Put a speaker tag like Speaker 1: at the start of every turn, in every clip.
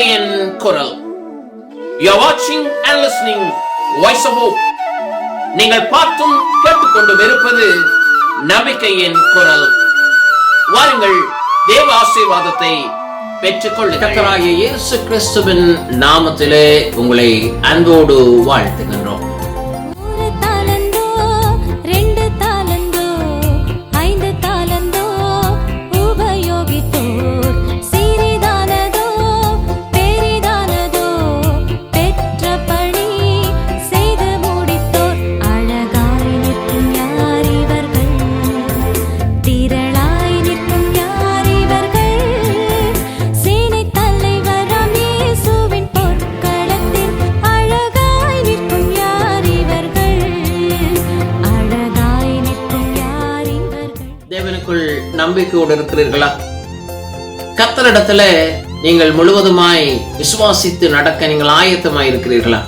Speaker 1: இசையின் குரல் யூ வாட்சிங் and listening voice of hope நீங்கள் பார்த்தும் கேட்டுக்கொண்டு இருப்பது நம்பிக்கையின் குரல் வாருங்கள் தேவ ஆசீர்வாதத்தை பெற்றுக்கொள்ளுகிறாய
Speaker 2: இயேசு கிறிஸ்துவின் நாமத்திலே உங்களை அன்போடு வாழ்த்துகின்றோம்
Speaker 3: நம்பிக்கையோடு இருக்கிறீர்களா கத்தரிடத்துல நீங்கள் முழுவதுமாய் விசுவாசித்து நடக்க நீங்கள் ஆயத்தமாய் இருக்கிறீர்களா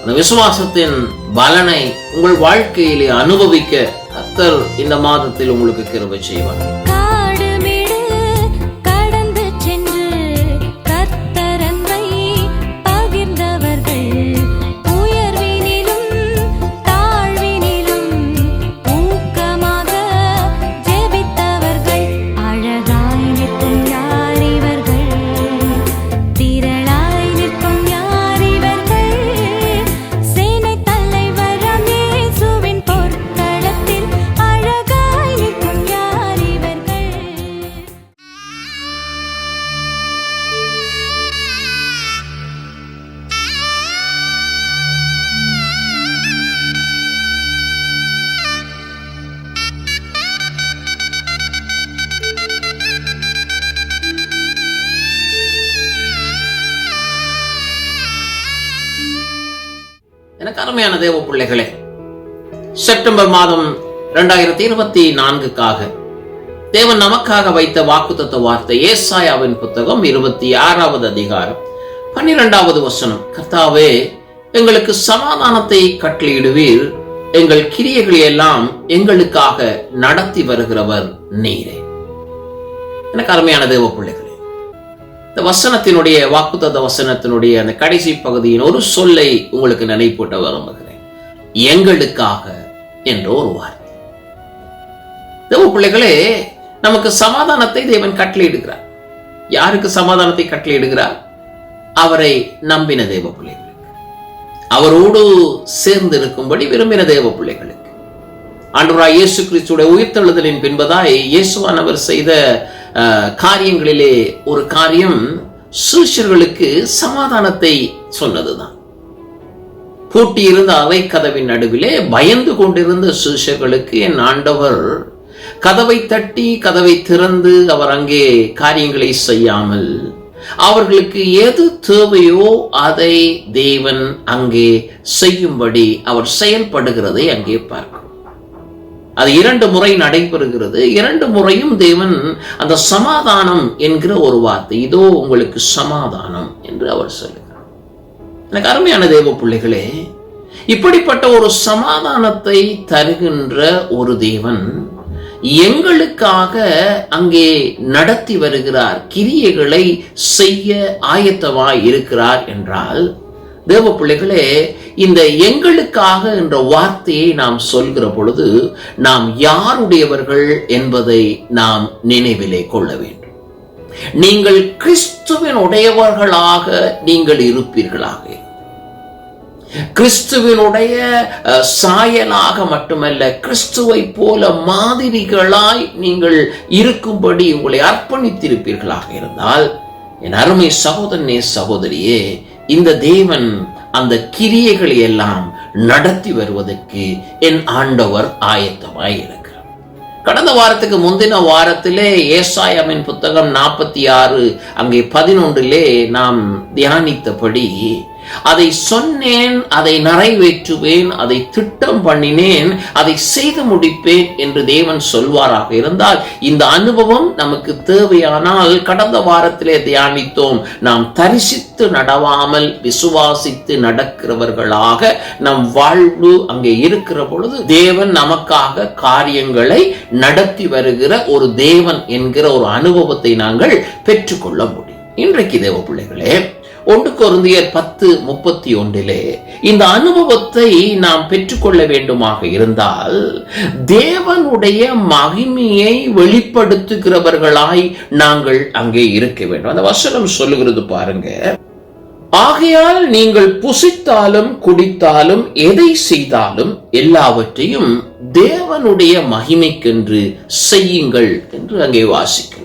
Speaker 3: அந்த விசுவாசத்தின் பலனை உங்கள் வாழ்க்கையிலே அனுபவிக்க கத்தர் இந்த மாதத்தில் உங்களுக்கு கிருபை செய்வார்
Speaker 4: அருமையான தேவ பிள்ளைகளே செப்டம்பர் மாதம் இரண்டாயிரத்தி இருபத்தி நான்குக்காக தேவன் நமக்காக வைத்த வாக்குத்தத்த வார்த்தை ஏசாயாவின் புத்தகம் இருபத்தி ஆறாவது அதிகாரம் பன்னிரெண்டாவது வசனம் கர்த்தாவே எங்களுக்கு சமாதானத்தை கட்டளையிடுவீர் எங்கள் கிரியைகளை எல்லாம் எங்களுக்காக நடத்தி வருகிறவர் நீரே எனக்கு அருமையான தேவ பிள்ளைகள் இந்த வசனத்தினுடைய வாக்குத்த வசனத்தினுடைய அந்த கடைசி பகுதியின் ஒரு சொல்லை உங்களுக்கு நினைப்பூட்ட விரும்புகிறேன் எங்களுக்காக என்ற ஒரு வார்த்தை தேவ பிள்ளைகளே நமக்கு சமாதானத்தை தேவன் கட்டளையிடுகிறார் யாருக்கு சமாதானத்தை கட்டளையிடுகிறார் அவரை நம்பின தேவ பிள்ளைகளுக்கு அவரோடு சேர்ந்து இருக்கும்படி விரும்பின தேவ பிள்ளைகளுக்கு ஆண்டவராய் இயேசு கிறிஸ்துடைய உயிர்த்தெழுதலின் பின்பதாய் இயேசுவானவர் செய்த காரியங்களிலே ஒரு காரியம் சூஷர்களுக்கு சமாதானத்தை சொன்னதுதான் பூட்டியிருந்த கதவின் நடுவிலே பயந்து கொண்டிருந்த சூஷர்களுக்கு என் ஆண்டவர் கதவை தட்டி கதவை திறந்து அவர் அங்கே காரியங்களை செய்யாமல் அவர்களுக்கு எது தேவையோ அதை தேவன் அங்கே செய்யும்படி அவர் செயல்படுகிறதை அங்கே பார்க்கும் அது இரண்டு முறை நடைபெறுகிறது இரண்டு முறையும் தேவன் அந்த சமாதானம் என்கிற ஒரு வார்த்தை இதோ உங்களுக்கு சமாதானம் என்று அவர் சொல்லுகிறார் எனக்கு அருமையான தேவ பிள்ளைகளே இப்படிப்பட்ட ஒரு சமாதானத்தை தருகின்ற ஒரு தேவன் எங்களுக்காக அங்கே நடத்தி வருகிறார் கிரியைகளை செய்ய ஆயத்தமாய் இருக்கிறார் என்றால் தேவ பிள்ளைகளே இந்த எங்களுக்காக என்ற வார்த்தையை நாம் சொல்கிற பொழுது நாம் யாருடையவர்கள் என்பதை நாம் நினைவிலே கொள்ள வேண்டும் நீங்கள் கிறிஸ்துவின் உடையவர்களாக நீங்கள் இருப்பீர்களாக கிறிஸ்துவினுடைய சாயலாக மட்டுமல்ல கிறிஸ்துவை போல மாதிரிகளாய் நீங்கள் இருக்கும்படி உங்களை அர்ப்பணித்திருப்பீர்களாக இருந்தால் என் அருமை சகோதரனே சகோதரியே இந்த தேவன் அந்த கிரியைகளை எல்லாம் நடத்தி வருவதற்கு என் ஆண்டவர் ஆயத்தமாய் இருக்கிறார் கடந்த வாரத்துக்கு முந்தின வாரத்திலே ஏசாயாமின் புத்தகம் நாற்பத்தி ஆறு அங்கே பதினொன்றிலே நாம் தியானித்தபடி அதை சொன்னேன் அதை நிறைவேற்றுவேன் அதை திட்டம் பண்ணினேன் அதை செய்து முடிப்பேன் என்று தேவன் சொல்வாராக இருந்தால் இந்த அனுபவம் நமக்கு தேவையானால் கடந்த வாரத்திலே தியானித்தோம் நாம் தரிசித்து நடவாமல் விசுவாசித்து நடக்கிறவர்களாக நம் வாழ்வு அங்கே இருக்கிற பொழுது தேவன் நமக்காக காரியங்களை நடத்தி வருகிற ஒரு தேவன் என்கிற ஒரு அனுபவத்தை நாங்கள் பெற்றுக்கொள்ள முடியும் இன்றைக்கு தேவ பிள்ளைகளே ஒன்று குருந்தியர் பத்து முப்பத்தி ஒன்றிலே இந்த அனுபவத்தை நாம் பெற்றுக்கொள்ள வேண்டுமாக இருந்தால் தேவனுடைய மகிமையை வெளிப்படுத்துகிறவர்களாய் நாங்கள் அங்கே இருக்க வேண்டும் அந்த வசனம் சொல்லுகிறது பாருங்க ஆகையால் நீங்கள் புசித்தாலும் குடித்தாலும் எதை செய்தாலும் எல்லாவற்றையும் தேவனுடைய மகிமைக்கென்று செய்யுங்கள் என்று அங்கே வாசிக்கின்றோம்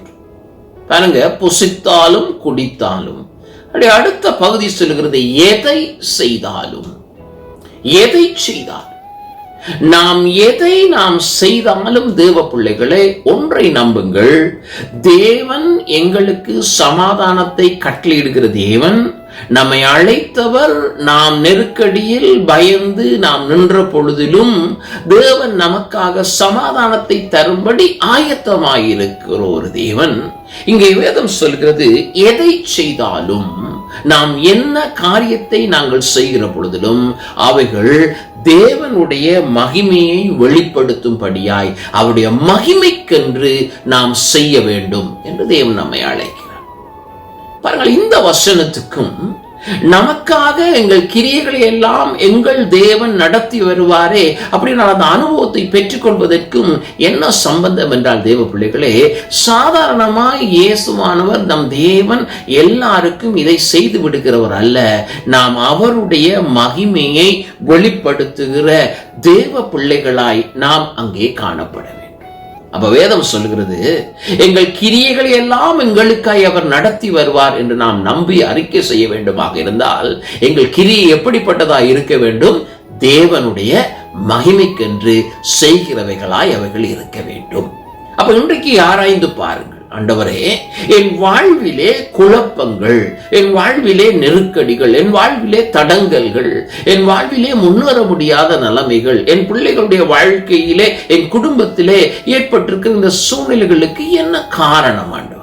Speaker 4: பாருங்க புசித்தாலும் குடித்தாலும் அடுத்த பகுதி சொல்லுகிறது எதை செய்தாலும் எதை செய்தாலும் நாம் எதை நாம் செய்தாலும் தேவ பிள்ளைகளை ஒன்றை நம்புங்கள் தேவன் எங்களுக்கு சமாதானத்தை கட்டளையிடுகிற தேவன் நம்மை அழைத்தவர் நாம் நெருக்கடியில் பயந்து நாம் நின்ற பொழுதிலும் தேவன் நமக்காக சமாதானத்தை தரும்படி ஆயத்தமாயிருக்கிற ஒரு தேவன் இங்கே வேதம் சொல்கிறது எதை செய்தாலும் நாம் என்ன காரியத்தை நாங்கள் செய்கிற பொழுதிலும் அவைகள் தேவனுடைய மகிமையை வெளிப்படுத்தும்படியாய் அவருடைய மகிமைக்கென்று நாம் செய்ய வேண்டும் என்று தேவன் நம்மை அழைக்கிறார் பாருங்கள் இந்த வசனத்துக்கும் நமக்காக எங்கள் கிரியைகளை எல்லாம் எங்கள் தேவன் நடத்தி வருவாரே அப்படி நான் அந்த அனுபவத்தை பெற்றுக்கொள்வதற்கும் என்ன சம்பந்தம் என்றால் தேவ பிள்ளைகளே சாதாரணமாக இயேசுவானவர் நம் தேவன் எல்லாருக்கும் இதை செய்து விடுகிறவர் அல்ல நாம் அவருடைய மகிமையை வெளிப்படுத்துகிற தேவ பிள்ளைகளாய் நாம் அங்கே காணப்பட அப்ப வேதம் சொல்லுகிறது எங்கள் கிரியைகளை எல்லாம் எங்களுக்காய் அவர் நடத்தி வருவார் என்று நாம் நம்பி அறிக்கை செய்ய வேண்டுமாக இருந்தால் எங்கள் கிரியை எப்படிப்பட்டதாய் இருக்க வேண்டும் தேவனுடைய மகிமைக்கென்று செய்கிறவைகளாய் அவைகள் இருக்க வேண்டும் அப்ப இன்றைக்கு ஆராய்ந்து பாருங்க ஆண்டவரே என் வாழ்விலே குழப்பங்கள் என் வாழ்விலே நெருக்கடிகள் என் வாழ்விலே தடங்கல்கள் என் வாழ்விலே முன்னேற முடியாத நிலைமைகள் என் பிள்ளைகளுடைய வாழ்க்கையிலே என் குடும்பத்திலே ஏற்பட்டிருக்கிற இந்த சூழ்நிலைகளுக்கு என்ன காரணம் ஆண்டவர்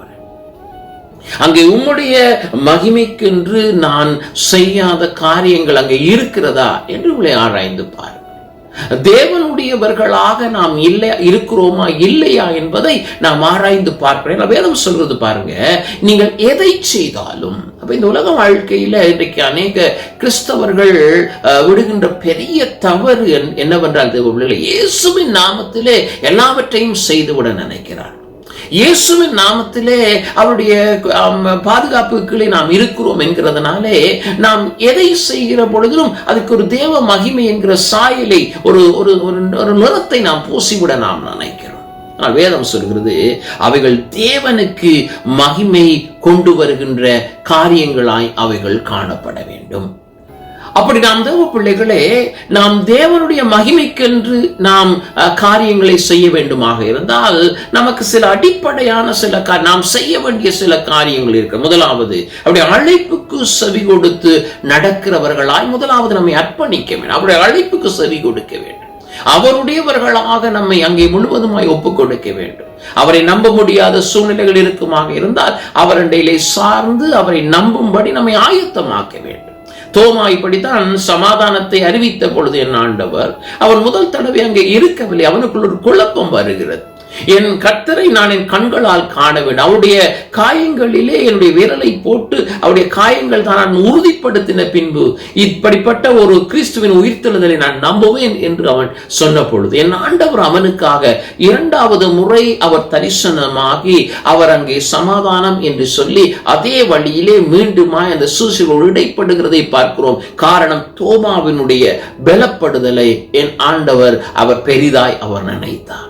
Speaker 4: அங்கே உம்முடைய மகிமைக்கென்று நான் செய்யாத காரியங்கள் அங்கே இருக்கிறதா என்று உங்களை ஆராய்ந்து பார் தேவனுடையவர்களாக நாம் இல்லை இருக்கிறோமா இல்லையா என்பதை நாம் ஆராய்ந்து பார்க்கிறேன் வேதம் சொல்றது பாருங்க நீங்கள் எதை செய்தாலும் அப்ப இந்த உலக வாழ்க்கையில இன்றைக்கு அநேக கிறிஸ்தவர்கள் விடுகின்ற பெரிய தவறு என்னவென்றால் தேவ இயேசுவின் நாமத்திலே எல்லாவற்றையும் செய்துவிட நினைக்கிறார் இயேசுவின் நாமத்திலே அவருடைய பாதுகாப்புகளை நாம் இருக்கிறோம் என்கிறதுனாலே நாம் எதை செய்கிற பொழுதிலும் அதுக்கு ஒரு தேவ மகிமை என்கிற சாயலை ஒரு ஒரு ஒரு நிறத்தை நாம் பூசிவிட நாம் நினைக்கிறோம் ஆனால் வேதம் சொல்கிறது அவைகள் தேவனுக்கு மகிமை கொண்டு வருகின்ற காரியங்களாய் அவைகள் காணப்பட வேண்டும் அப்படி நாம் தேவ பிள்ளைகளே நாம் தேவனுடைய மகிமைக்கென்று நாம் காரியங்களை செய்ய வேண்டுமாக இருந்தால் நமக்கு சில அடிப்படையான சில நாம் செய்ய வேண்டிய சில காரியங்கள் இருக்கு முதலாவது அப்படி அழைப்புக்கு செவி கொடுத்து நடக்கிறவர்களாய் முதலாவது நம்மை அர்ப்பணிக்க வேண்டும் அவருடைய அழைப்புக்கு செவி கொடுக்க வேண்டும் அவருடையவர்களாக நம்மை அங்கே முழுவதுமாய் ஒப்புக் கொடுக்க வேண்டும் அவரை நம்ப முடியாத சூழ்நிலைகள் இருக்குமாக இருந்தால் அவரண்டையிலே சார்ந்து அவரை நம்பும்படி நம்மை ஆயத்தமாக்க வேண்டும் தோமா இப்படித்தான் சமாதானத்தை அறிவித்த பொழுது என் ஆண்டவர் அவன் முதல் தடவை அங்கே இருக்கவில்லை அவனுக்குள் ஒரு குழப்பம் வருகிறது என் கர்த்தரை நான் என் கண்களால் காணவேன் அவருடைய காயங்களிலே என்னுடைய விரலை போட்டு அவருடைய காயங்கள் தான் நான் உறுதிப்படுத்தின பின்பு இப்படிப்பட்ட ஒரு கிறிஸ்துவின் உயிர்த்தெழுதலை நான் நம்புவேன் என்று அவன் சொன்ன பொழுது என் ஆண்டவர் அவனுக்காக இரண்டாவது முறை அவர் தரிசனமாகி அவர் அங்கே சமாதானம் என்று சொல்லி அதே வழியிலே மீண்டுமா அந்த சூசிகள் இடைப்படுகிறதை பார்க்கிறோம் காரணம் தோமாவினுடைய பலப்படுதலை என் ஆண்டவர் அவர் பெரிதாய் அவர் நினைத்தார்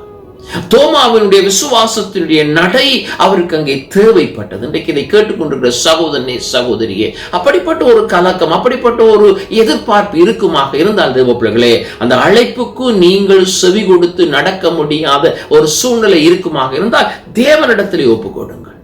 Speaker 4: தோமாவினுடைய விசுவாசத்தினுடைய நடை அவருக்கு அங்கே தேவைப்பட்டது இன்றைக்கு இதை கேட்டுக்கொண்டிருக்கிற சகோதரனே சகோதரியே அப்படிப்பட்ட ஒரு கலக்கம் அப்படிப்பட்ட ஒரு எதிர்பார்ப்பு இருக்குமாக இருந்தால் தேவப்பிள்ளைகளே அந்த அழைப்புக்கு நீங்கள் செவி கொடுத்து நடக்க முடியாத ஒரு சூழ்நிலை இருக்குமாக இருந்தால் தேவனிடத்திலே ஒப்புக்கொடுங்கள்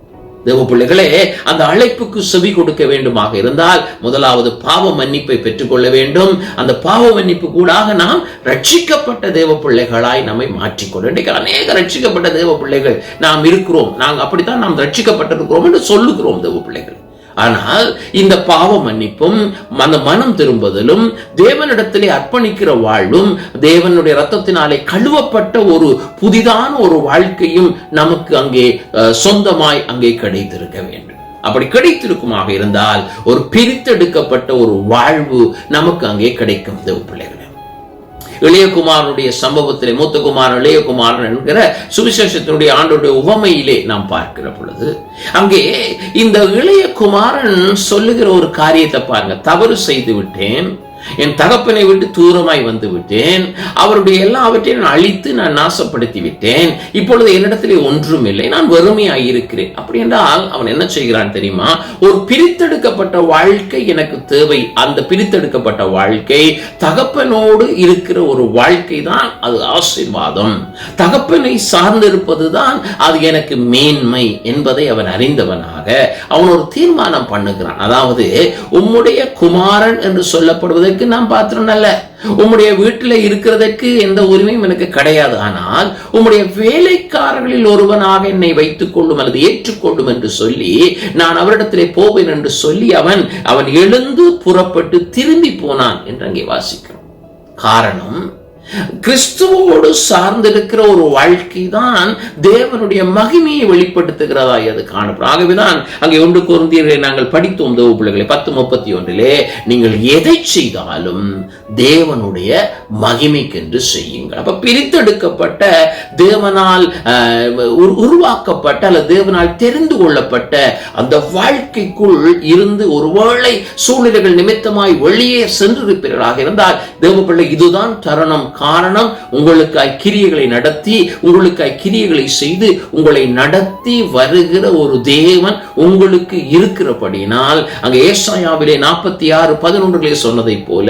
Speaker 4: தேவ பிள்ளைகளே அந்த அழைப்புக்கு செவி கொடுக்க வேண்டுமாக இருந்தால் முதலாவது பாவ மன்னிப்பை பெற்றுக்கொள்ள வேண்டும் அந்த பாவ மன்னிப்பு கூடாக நாம் ரட்சிக்கப்பட்ட தேவ பிள்ளைகளாய் நம்மை மாற்றிக்கொள்ள இன்றைக்கு அநேக ரட்சிக்கப்பட்ட தேவ பிள்ளைகள் நாம் இருக்கிறோம் நாங்கள் அப்படித்தான் நாம் ரட்சிக்கப்பட்டிருக்கிறோம் என்று சொல்லுகிறோம் தேவ பிள்ளைகள் ஆனால் இந்த பாவ மன்னிப்பும் அந்த மனம் திரும்புதலும் தேவனிடத்திலே அர்ப்பணிக்கிற வாழ்வும் தேவனுடைய ரத்தத்தினாலே கழுவப்பட்ட ஒரு புதிதான ஒரு வாழ்க்கையும் நமக்கு அங்கே சொந்தமாய் அங்கே கிடைத்திருக்க வேண்டும் அப்படி கிடைத்திருக்குமாக இருந்தால் ஒரு பிரித்தெடுக்கப்பட்ட ஒரு வாழ்வு நமக்கு அங்கே கிடைக்கும் தேவ பிள்ளைகள் இளையகுமாரனுடைய சம்பவத்திலே மூத்தகுமாரன் இளையகுமாரன் என்கிற சுவிசேஷத்தினுடைய ஆண்டுடைய உவமையிலே நாம் பார்க்கிற பொழுது அங்கே இந்த இளையகுமாரன் சொல்லுகிற ஒரு காரியத்தை பாருங்க தவறு செய்து விட்டேன் என் தகப்பனை விட்டு தூரமாய் வந்து விட்டேன் அவருடைய எல்லாவற்றையும் நான் அழித்து நான் நாசப்படுத்தி விட்டேன் இப்பொழுது என்னிடத்திலே ஒன்றும் இல்லை நான் வறுமையாய் இருக்கிறேன் அப்படி என்றால் அவன் என்ன செய்கிறான் தெரியுமா ஒரு பிரித்தெடுக்கப்பட்ட வாழ்க்கை எனக்கு தேவை அந்த பிரித்தெடுக்கப்பட்ட வாழ்க்கை தகப்பனோடு இருக்கிற ஒரு வாழ்க்கை தான் அது ஆசீர்வாதம் தகப்பனை சார்ந்திருப்பது தான் அது எனக்கு மேன்மை என்பதை அவன் அறிந்தவனாக அவன் ஒரு தீர்மானம் பண்ணுகிறான் அதாவது உம்முடைய குமாரன் என்று சொல்லப்படுவதை அவர்களுக்கு நான் பாத்திரம் அல்ல உம்முடைய வீட்டில் இருக்கிறதுக்கு எந்த உரிமையும் எனக்கு கிடையாது ஆனால் உம்முடைய வேலைக்காரர்களில் ஒருவனாக என்னை வைத்துக் கொள்ளும் அல்லது ஏற்றுக்கொள்ளும் என்று சொல்லி நான் அவரிடத்திலே போவேன் என்று சொல்லி அவன் அவன் எழுந்து புறப்பட்டு திரும்பி போனான் என்று அங்கே வாசிக்கிறோம் காரணம் கிறிஸ்துவோடு சார்ந்திருக்கிற ஒரு வாழ்க்கை தான் தேவனுடைய மகிமையை வெளிப்படுத்துகிறதா அது காணப்படும் ஆகவேதான் அங்கே ஒன்று குருந்தியர்களை நாங்கள் படித்தோம் தேவ பிள்ளைகளை பத்து முப்பத்தி ஒன்றிலே நீங்கள் எதை செய்தாலும் தேவனுடைய மகிமைக்கென்று செய்யுங்கள் அப்ப பிரித்தெடுக்கப்பட்ட தேவனால் உருவாக்கப்பட்ட அல்லது தேவனால் தெரிந்து கொள்ளப்பட்ட அந்த வாழ்க்கைக்குள் இருந்து ஒருவேளை சூழ்நிலைகள் நிமித்தமாய் வெளியே சென்றிருப்பீர்களாக இருந்தால் தேவ பிள்ளை இதுதான் தருணம் காரணம் உங்களுக்காய் கிரியைகளை நடத்தி உங்களுக்கு கிரியைகளை செய்து உங்களை நடத்தி வருகிற ஒரு தேவன் உங்களுக்கு இருக்கிறபடினால் அங்க ஏசாயாவிலே நாற்பத்தி ஆறு பதினொன்றுகளே சொன்னதை போல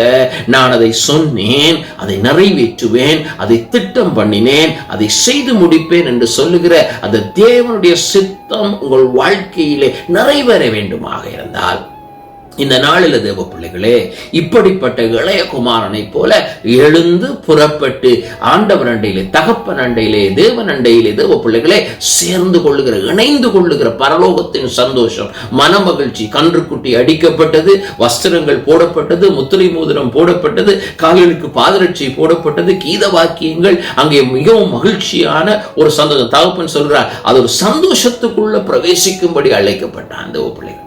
Speaker 4: நான் அதை சொன்னேன் அதை நிறைவேற்றுவேன் அதை திட்டம் பண்ணினேன் அதை செய்து முடிப்பேன் என்று சொல்லுகிற அந்த தேவனுடைய சித்தம் உங்கள் வாழ்க்கையிலே நிறைவேற வேண்டுமாக இருந்தால் இந்த நாளில தேவ பிள்ளைகளே இப்படிப்பட்ட இளைய குமாரனை போல எழுந்து புறப்பட்டு ஆண்டவர் அண்டையிலே தகப்பன் அண்டையிலே தேவன் அண்டையிலே தேவ பிள்ளைகளே சேர்ந்து கொள்ளுகிற இணைந்து கொள்ளுகிற பரலோகத்தின் சந்தோஷம் மன மகிழ்ச்சி கன்றுக்குட்டி அடிக்கப்பட்டது வஸ்திரங்கள் போடப்பட்டது முத்திரை மோதிரம் போடப்பட்டது காலிலுக்கு பாதரட்சி போடப்பட்டது கீத வாக்கியங்கள் அங்கே மிகவும் மகிழ்ச்சியான ஒரு சந்தோஷம் தகப்பன் சொல்றார் அது ஒரு சந்தோஷத்துக்குள்ள பிரவேசிக்கும்படி அழைக்கப்பட்டான் தேவ பிள்ளைகள்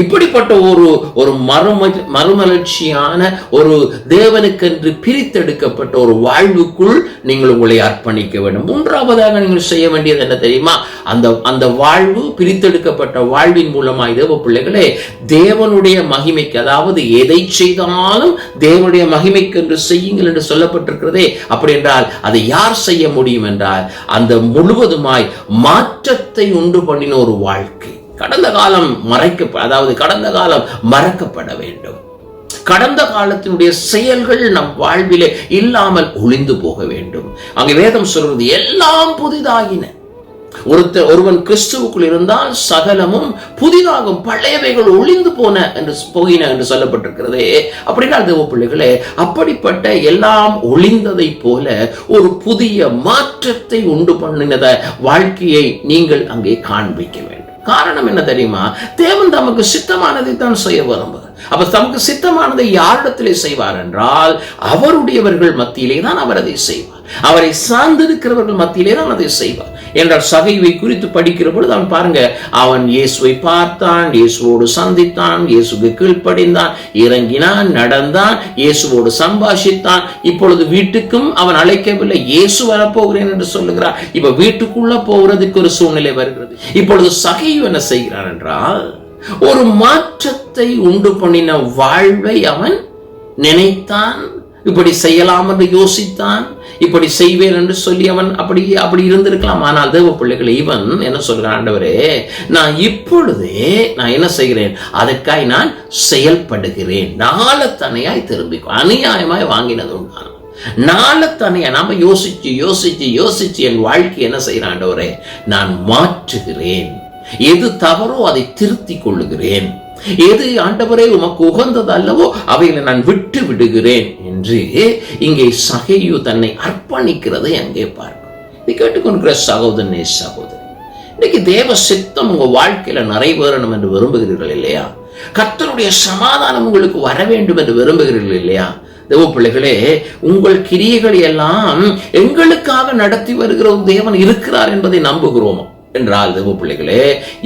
Speaker 4: இப்படிப்பட்ட ஒரு ஒரு மறும மறுமலர்ச்சியான ஒரு தேவனுக்கென்று பிரித்தெடுக்கப்பட்ட ஒரு வாழ்வுக்குள் நீங்கள் உங்களை அர்ப்பணிக்க வேண்டும் மூன்றாவதாக நீங்கள் செய்ய வேண்டியது என்ன தெரியுமா அந்த அந்த வாழ்வு பிரித்தெடுக்கப்பட்ட வாழ்வின் மூலமா இதே பிள்ளைகளே தேவனுடைய மகிமைக்கு அதாவது எதை செய்தாலும் தேவனுடைய மகிமைக்கென்று செய்யுங்கள் என்று சொல்லப்பட்டிருக்கிறதே அப்படி என்றால் அதை யார் செய்ய முடியும் என்றால் அந்த முழுவதுமாய் மாற்றத்தை உண்டு பண்ணின ஒரு வாழ்க்கை கடந்த காலம் மறைக்க அதாவது கடந்த காலம் மறக்கப்பட வேண்டும் கடந்த காலத்தினுடைய செயல்கள் நம் வாழ்விலே இல்லாமல் ஒளிந்து போக வேண்டும் அங்கே வேதம் சொல்றது எல்லாம் புதிதாகின ஒருத்தர் ஒருவன் கிறிஸ்துவுக்குள் இருந்தால் சகலமும் புதிதாகும் பழையவைகள் ஒளிந்து போன என்று போகின என்று சொல்லப்பட்டிருக்கிறதே அப்படின்னா தேவ பிள்ளைகளே அப்படிப்பட்ட எல்லாம் ஒளிந்ததை போல ஒரு புதிய மாற்றத்தை உண்டு பண்ணினத வாழ்க்கையை நீங்கள் அங்கே காண்பிக்க வேண்டும் காரணம் என்ன தெரியுமா தேவன் தமக்கு சித்தமானதை தான் செய்ய விரும்புகிறார் அப்ப தமக்கு சித்தமானதை யாரிடத்திலே செய்வார் என்றால் அவருடையவர்கள் மத்தியிலே தான் அவர் அதை செய்வார் அவரை சார்ந்திருக்கிறவர்கள் மத்தியிலே தான் அதை செய்வார் என்றால் சகைவை குறித்து படிக்கிற பொழுது அவன் பாருங்க அவன் இயேசுவை பார்த்தான் இயேசுவோடு சந்தித்தான் இயேசுக்கு கீழ்ப்படைந்தான் இறங்கினான் நடந்தான் இயேசுவோடு சம்பாஷித்தான் இப்பொழுது வீட்டுக்கும் அவன் அழைக்கவில்லை இயேசு வரப்போகிறேன் என்று சொல்லுகிறார் இப்ப வீட்டுக்குள்ள போகிறதுக்கு ஒரு சூழ்நிலை வருகிறது இப்பொழுது சகை என்ன செய்கிறான் என்றால் ஒரு மாற்றத்தை உண்டு பண்ணின வாழ்வை அவன் நினைத்தான் இப்படி செய்யலாம் என்று யோசித்தான் இப்படி செய்வேன் என்று சொல்லி அவன் அப்படி அப்படி இருந்திருக்கலாம் ஆனால் தேவ பிள்ளைகள் இவன் என்ன சொல்கிறான் ஆண்டவரே நான் இப்பொழுதே நான் என்ன செய்கிறேன் அதற்காய் நான் செயல்படுகிறேன் தனையாய் திரும்பி அநியாயமாய் வாங்கினது உண்டான நாளத்தனையா நாம யோசிச்சு யோசிச்சு யோசிச்சு என் வாழ்க்கை என்ன செய்கிறான் ஆண்டவரே நான் மாற்றுகிறேன் எது தவறோ அதை திருத்தி கொள்ளுகிறேன் எது ஆண்டவரே உமக்கு உகந்தது அல்லவோ அவைகளை நான் விட்டு விடுகிறேன் என்று இங்கே சகையு தன்னை அர்ப்பணிக்கிறதை அங்கே பார்க்கும் கேட்டுக்கொண்டிருக்கிற சகோதரனே சகோதரி இன்னைக்கு தேவ சித்தம் உங்க வாழ்க்கையில நிறைவேறணும் என்று விரும்புகிறீர்கள் இல்லையா கத்தருடைய சமாதானம் உங்களுக்கு வர வேண்டும் என்று விரும்புகிறீர்கள் இல்லையா தேவ பிள்ளைகளே உங்கள் கிரியைகள் எல்லாம் எங்களுக்காக நடத்தி வருகிற தேவன் இருக்கிறார் என்பதை நம்புகிறோமா என்றால் தேவ பிள்ளைகளே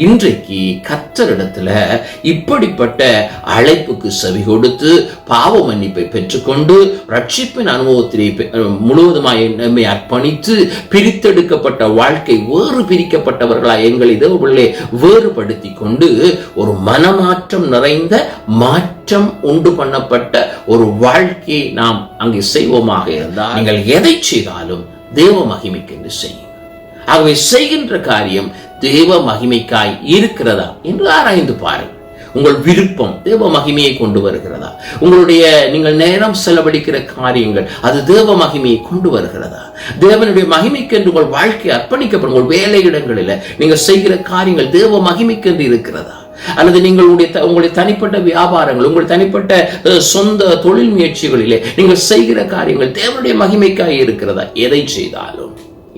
Speaker 4: இன்றைக்கு கத்தரிடத்துல இப்படிப்பட்ட அழைப்புக்கு செவி கொடுத்து பாவ மன்னிப்பை பெற்றுக்கொண்டு ரட்சிப்பின் அனுபவத்திலே முழுவதுமாய் நம்மை அர்ப்பணித்து பிரித்தெடுக்கப்பட்ட வாழ்க்கை வேறு பிரிக்கப்பட்டவர்களா எங்களை தேவ பிள்ளை வேறுபடுத்தி கொண்டு ஒரு மனமாற்றம் நிறைந்த மாற்றம் உண்டு பண்ணப்பட்ட ஒரு வாழ்க்கையை நாம் அங்கே செய்வோமாக இருந்தால் நீங்கள் எதை செய்தாலும் தேவ மகிமைக்கு செய்யும் ஆகவே செய்கின்ற காரியம் தேவ மகிமைக்காய் இருக்கிறதா என்று ஆராய்ந்து பாருங்கள் உங்கள் விருப்பம் தேவ மகிமையை கொண்டு வருகிறதா உங்களுடைய நீங்கள் நேரம் செலவழிக்கிற காரியங்கள் அது தேவ மகிமையை கொண்டு வருகிறதா தேவனுடைய மகிமைக்கு என்று உங்கள் வாழ்க்கை அர்ப்பணிக்கப்படும் உங்கள் வேலை இடங்களில் நீங்கள் செய்கிற காரியங்கள் தேவ மகிமைக்கு என்று இருக்கிறதா அல்லது நீங்களுடைய உங்களுடைய தனிப்பட்ட வியாபாரங்கள் உங்கள் தனிப்பட்ட சொந்த தொழில் முயற்சிகளிலே நீங்கள் செய்கிற காரியங்கள் தேவனுடைய மகிமைக்காக இருக்கிறதா எதை செய்தாலும்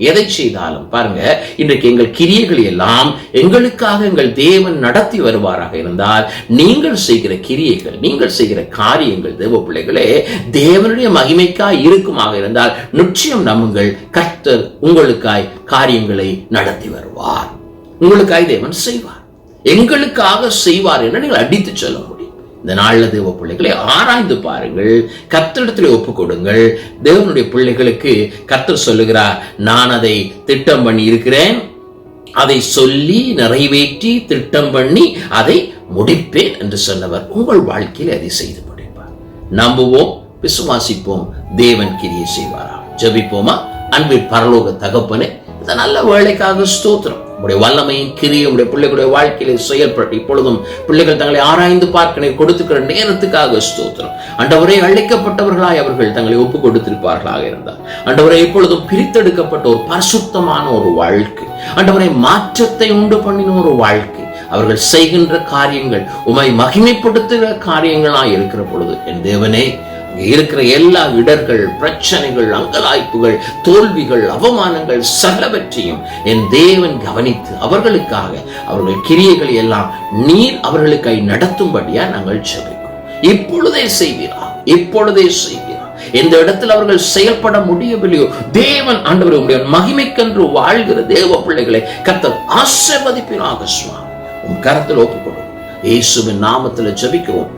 Speaker 4: எதை செய்தாலும் பாருங்க இன்றைக்கு எங்கள் கிரியைகள் எல்லாம் எங்களுக்காக எங்கள் தேவன் நடத்தி வருவாராக இருந்தால் நீங்கள் செய்கிற கிரியைகள் நீங்கள் செய்கிற காரியங்கள் தேவ பிள்ளைகளே தேவனுடைய மகிமைக்காய் இருக்குமாக இருந்தால் நிச்சயம் நம்புங்கள் கர்த்தர் உங்களுக்காய் காரியங்களை நடத்தி வருவார் உங்களுக்காய் தேவன் செய்வார் எங்களுக்காக செய்வார் என்று நீங்கள் அடித்து சொல்ல முடியும் இந்த நாளில் தேவ பிள்ளைகளை ஆராய்ந்து பாருங்கள் கர்த்தரிடத்தில் ஒப்பு கொடுங்கள் தேவனுடைய பிள்ளைகளுக்கு கத்தர் சொல்லுகிறார் நான் அதை திட்டம் பண்ணி இருக்கிறேன் அதை சொல்லி நிறைவேற்றி திட்டம் பண்ணி அதை முடிப்பேன் என்று சொன்னவர் உங்கள் வாழ்க்கையில் அதை செய்து முடிப்பார் நம்புவோம் விசுவாசிப்போம் தேவன் கிரியை செய்வாராம் ஜபிப்போமா அன்பு பரலோக தகப்பனே இந்த நல்ல வேலைக்காக ஸ்தோத்திரம் உங்களுடைய வல்லமையும் கிரியும் உங்களுடைய பிள்ளைகளுடைய வாழ்க்கையில செயல்பட்டு இப்பொழுதும் பிள்ளைகள் தங்களை ஆராய்ந்து பார்க்கணும் கொடுத்துக்கிற நேரத்துக்காக ஸ்தோத்திரம் அண்டவரை அழைக்கப்பட்டவர்களாய் அவர்கள் தங்களை ஒப்பு கொடுத்திருப்பார்களாக இருந்தார் அண்டவரை இப்பொழுதும் பிரித்தெடுக்கப்பட்ட ஒரு பரிசுத்தமான ஒரு வாழ்க்கை அண்டவரை மாற்றத்தை உண்டு பண்ணின ஒரு வாழ்க்கை அவர்கள் செய்கின்ற காரியங்கள் உமை மகிமைப்படுத்துகிற காரியங்களாய் இருக்கிற பொழுது என் தேவனே இருக்கிற எல்லா இடர்கள் பிரச்சனைகள் அங்கலாய்ப்புகள் தோல்விகள் அவமானங்கள் சகலவற்றையும் என் தேவன் கவனித்து அவர்களுக்காக அவர்கள் கிரியைகள் எல்லாம் நீர் அவர்களுக்கை நடத்தும்படியா நாங்கள் செபிக்கும் இப்பொழுதே செய்வீரா இப்பொழுதே செய்வீரா எந்த இடத்துல அவர்கள் செயல்பட முடியவில்லையோ தேவன் ஆண்டவர் உடைய மகிமைக்கென்று வாழ்கிற தேவ பிள்ளைகளை கத்தர் ஆசிர்வதிப்பினாக சுவா உன் கரத்தில் ஒப்புக்கொடும் இயேசுவின் நாமத்தில் ஜபிக்கிறோம்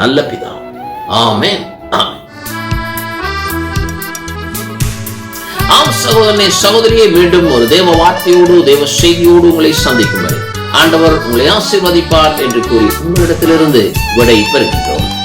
Speaker 4: நல்ல பிதா ஆமேன்
Speaker 5: சகோதரனை சகோதரியை மீண்டும் ஒரு தேவ வார்த்தையோடு தேவ செய்தியோடு உங்களை சந்திக்கும் வரை ஆண்டவர் உங்களை ஆசீர்வதிப்பார் என்று கூறி உங்களிடத்திலிருந்து விடை பெறுகின்றோம்